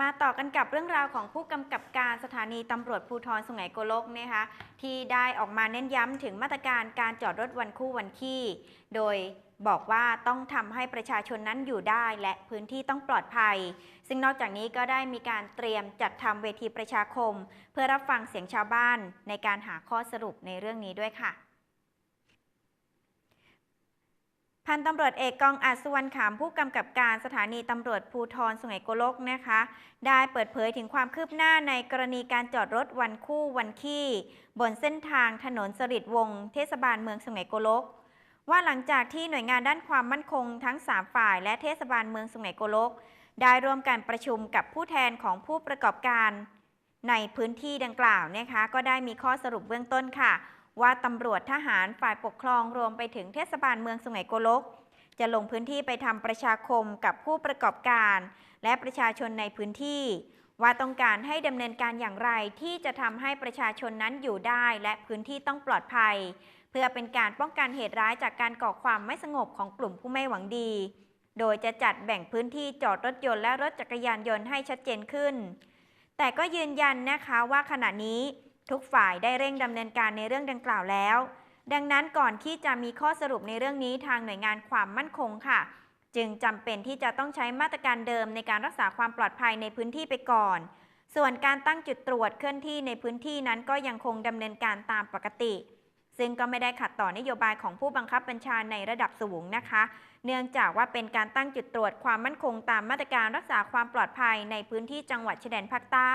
มาต่อกันกับเรื่องราวของผู้กำกับการสถานีตำรวจภูธรสุไหงโกลกนะคะที่ได้ออกมาเน้นย้ำถึงมาตรการการจอดรถวันคู่วันขี้ โดยบอกว่าต้องทำให้ประชาชนนั้นอยู่ได้และพื้นที่ต้องปลอดภัย ซึ่งนอกจากนี้ก็ได้มีการเตรียมจัดทำเวทีประชาคม เพื่อรับฟังเสียงชาวบ้านในการหาข้อสรุปในเรื่องนี้ด้วยค่ะ พันตำรวจเอกกองอาจสุวรรณขามผู้กำกับการสถานีตำรวจภูทรสุไหงโกลกนะคะ ได้เปิดเผยถึงความคืบหน้าในกรณีการจอดรถวันคู่วันขี้ บนเส้นทางถนนสริดวงศ์เทศบาลเมืองสุไหงโกลก ว่าหลังจากที่หน่วยงานด้านความมั่นคงทั้ง 3 ฝ่ายและเทศบาลเมืองสุไหงโกลก ได้ร่วมกันประชุมกับผู้แทนของผู้ประกอบการ ในพื้นที่ดังกล่าวนะคะก็ได้มีข้อสรุปเบื้องต้นค่ะ ว่าตำรวจทหารฝ่ายปกครองรวมไปถึงเทศบาลเมืองสุไหงโกลก จะลงพื้นที่ไปทำประชาคมกับผู้ประกอบการ และประชาชนในพื้นที่ ว่าต้องการให้ดำเนินการอย่างไรที่จะทำให้ประชาชนนั้นอยู่ได้และพื้นที่ต้องปลอดภัย เพื่อเป็นการป้องกันเหตุร้ายจากการก่อความไม่สงบของกลุ่มผู้ไม่หวังดี โดยจะจัดแบ่งพื้นที่จอดรถยนต์และรถจักรยานยนต์ให้ชัดเจนขึ้น แต่ก็ยืนยันนะคะว่าขณะนี้ ทุกฝ่ายได้เร่งดำเนินการในเรื่องดังกล่าวแล้ว ดังนั้นก่อนที่จะมีข้อสรุปในเรื่องนี้ทางหน่วยงานความมั่นคงค่ะ จึงจำเป็นที่จะต้องใช้มาตรการเดิมในการรักษาความปลอดภัยในพื้นที่ไปก่อน ส่วนการตั้งจุดตรวจเคลื่อนที่ในพื้นที่นั้นก็ยังคงดำเนินการตามปกติ ซึ่งก็ไม่ได้ขัดต่อนโยบายของผู้บังคับบัญชาในระดับสูงนะคะ เนื่องจากว่าเป็นการตั้งจุดตรวจความมั่นคงตามมาตรการรักษาความปลอดภัยในพื้นที่จังหวัดชายแดนภาคใต้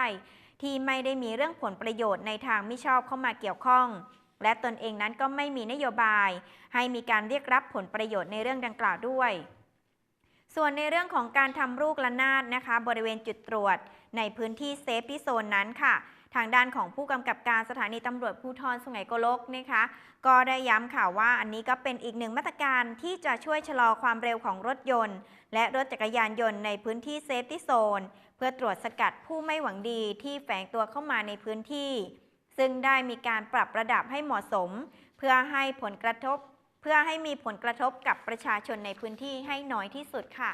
ที่ไม่ได้มีเรื่องผลประโยชน์ในทางไม่ชอบเข้ามาเกี่ยวข้อง และตนเองนั้นก็ไม่มีนโยบาย ให้มีการเรียกรับผลประโยชน์ในเรื่องดังกล่าวด้วย ส่วนในเรื่องของการทำลูกระนาดนะคะ บริเวณจุดตรวจในพื้นที่เซฟที่โซนนั้นค่ะ ทางด้านของผู้กำกับการสถานีตำรวจภูธรสุไหงโกลกนะคะ ก็ได้ย้ำข่าวว่าอันนี้ก็เป็นอีกหนึ่งมาตรการที่จะช่วยชะลอความเร็วของรถยนต์ และรถจักรยานยนต์ในพื้นที่เซฟที่โซน เพื่อตรวจสกัดผู้ไม่หวังดีที่แฝงตัวเข้ามาในพื้นที่ ซึ่งได้มีการปรับระดับให้เหมาะสม เพื่อให้ผลกระทบ เพื่อให้มีผลกระทบกับประชาชนในพื้นที่ให้น้อยที่สุดค่ะ